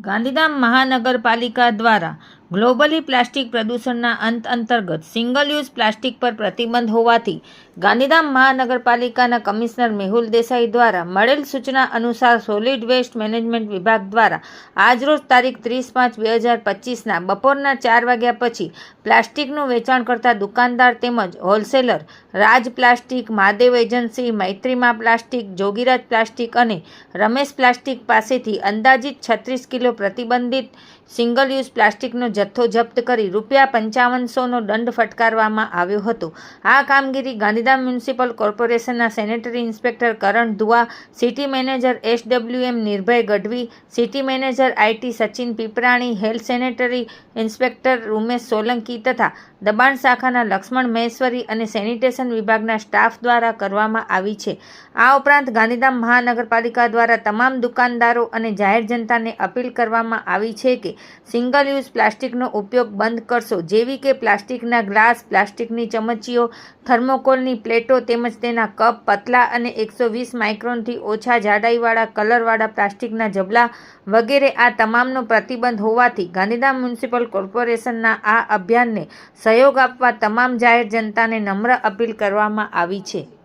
ગાંધીધામ મહાનગરપાલિકા દ્વારા globally plastic પ્રદૂષણના અંત અંતર્ગત સિંગલ યુઝ પ્લાસ્ટિક પર પ્રતિબંધ હોવાથી ગાંધીધામ મહાનગરપાલિકાના કમિશનર મેહુલ દેસાઈ દ્વારા મળેલ સૂચના અનુસાર સોલિડ વેસ્ટ મેનેજમેન્ટ વિભાગ દ્વારા આજરોજ તારીખ ત્રીસ પાંચ બે હજાર પચીસના બપોરના ચાર વાગ્યા પછી પ્લાસ્ટિકનું વેચાણ કરતા દુકાનદાર તેમજ wholesaler Raj plastic, Mahadev agency, મૈત્રીમા plastic, Jogiraj plastic અને રમેશ પ્લાસ્ટિક પાસેથી અંદાજિત છત્રીસ કિલો પ્રતિબંધિત સિંગલ યુઝ પ્લાસ્ટિકનો જથ્થો જપ્ત કરી રૂપિયા પંચાવનસોનો દંડ ફટકારવામાં આવ્યો હતો. આ કામગીરી ગાંધીધામ મ્યુનિસિપલ કોર્પોરેશનના sanitary inspector Karan Dua, city manager SWM Nirbhay Gadhvi, city manager IT Sachin Piprani, health sanitary inspector Umesh Solanki તથા દબાણ શાખાના લક્ષ્મણ મહેશ્વરી અને સેનિટેશન વિભાગના સ્ટાફ દ્વારા કરવામાં આવી છે. આ ઉપરાંત ગાંધીધામ મહાનગરપાલિકા દ્વારા તમામ દુકાનદારો અને જાહેર જનતાને અપીલ કરવામાં આવી છે કે સિંગલ યુઝ પ્લાસ્ટિકનો ઉપયોગ બંધ કરશો. જેવી કે પ્લાસ્ટિકના ગ્લાસ, પ્લાસ્ટિકની ચમચીઓ, થર્મોકોલની પ્લેટો તેમજ તેના કપ, પતલા અને એકસો વીસ માઇક્રોનથી ઓછા જાડાઈવાળા કલરવાળા પ્લાસ્ટિકના જબલા વગેરે આ તમામનો પ્રતિબંધ હોવાથી ગાંધીધામ મ્યુનિસિપલ કોર્પોરેશનના આ અભિયાનને સહયોગ આપવા તમામ જાહેર જનતાને નમ્ર અપીલ કરવામાં આવી છે.